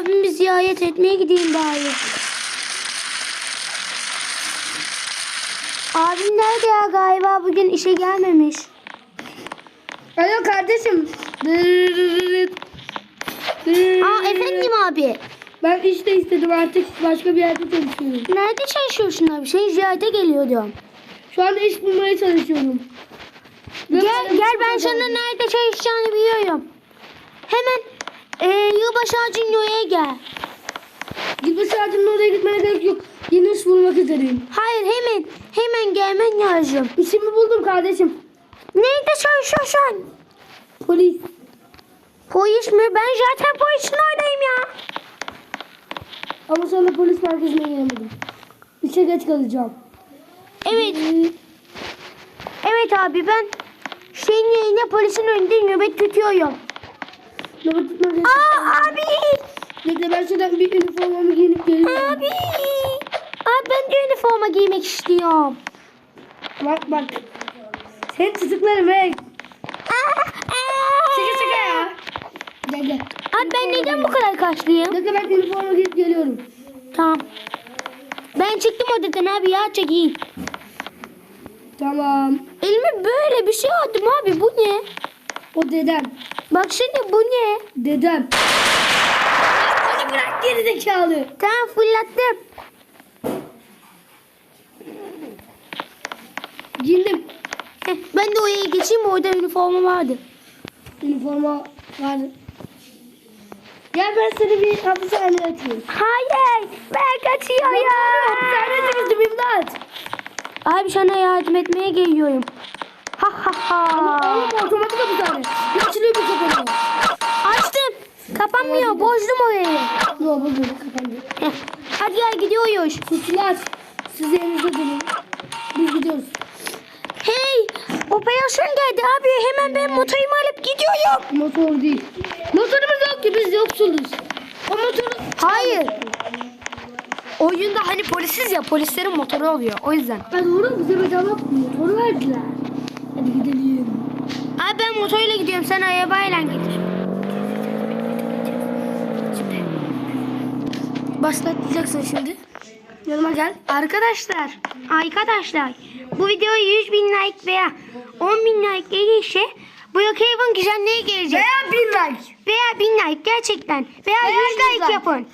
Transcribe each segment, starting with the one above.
abimi ziyaret etmeye gideyim bari. Abim nerede ya galiba bugün işe gelmemiş. Alo kardeşim. Aa efendim abi. Ben iş de istedim artık başka bir yerde çalışıyorum. Nerede çalışıyorsun abi? Seni ziyarete geliyor diyorum. Şu anda iş bulmaya çalışıyorum. Gel gel ben sana nerede çalışacağını biliyorum. Hemen e, yılbaşı ağacının oraya gel. Yılbaşı ağacının oraya gitmene gerek yok. Yeni iş bulmak üzereyim. Hayır hemen hemen gelmen lazım. İşimi buldum kardeşim. Nerede çalışıyorsun? Polis. Polis mi? Ben zaten polisin oradayım ya. Ama sonra polis merkezine gelemedim. İşe geç kalacağım. Evet. Evet abi ben senin yerine polisin önünde nöbet tutuyorum. Tutmak gerek. Aa abi. Bekle ben şuradan bir üniformamı giyinip geliyorum. Abi. Abi ben de üniforma giymek istiyorum. Bak bak. Sen tutuklarım hey. Şaka şaka ya. Gel gel. Abi ben neden bu kadar kaçlıyım? Bekle ben üniforma giyip geliyorum. Tamam. Ben çıktım odadan abi ya çekeyim. Tamam. Elime böyle bir şey aldım abi bu ne? O dedem. Bak şimdi bu ne? Dedem. Onu bırak geri zekalı. Tamam fırlattım. Giyindim. Heh, ben de oraya geçeyim orada üniforma vardı. Üniforma var. Gel ben seni bir hapishaneye atayım. Hayır ben kaçıyorum. Hapishaneye çıkıştım imdat. Abi sana yardım etmeye geliyorum. Ha ha ha. oğlum otomatik hapishane. Bir açılıyor bir kapanıyor. Açtım. Kapanmıyor. Bozdum orayı. Yok bu böyle kapanıyor. Heh, Hadi gel gidiyoruz. Suçlular. Siz yerinizde durun. Biz gidiyoruz. Hey operasyon geldi abi. Hemen ben motorumu alıp gidiyorum. Motor değil. Motorumuz yok ki biz yoksuluz. O motoru... Hayır. Oyunda hani polisiz ya polislerin motoru oluyor o yüzden. Ben doğru bize bedava motoru verdiler. Hadi gidelim. Abi ben motoruyla gidiyorum sen arabayla git. Başlatacaksın şimdi. Yanıma gel. Arkadaşlar, arkadaşlar bu videoya 100 bin like veya 10 bin like gelirse Brookhaven güzelliğe gelecek. Veya bir like. Veya 1000 like gerçekten. Veya, Veya 100 like, 100 like. yapın.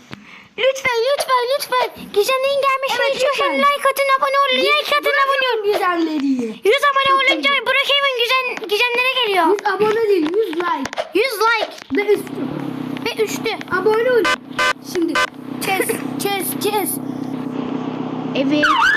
Lütfen lütfen lütfen. Güzelliğin gelmesini Evet, istiyorsan like atın abone olun. Like atın abone olun. Güzelleri. 100 abone olunca Brookhaven güzel, güzellere geliyor. 100 abone Evet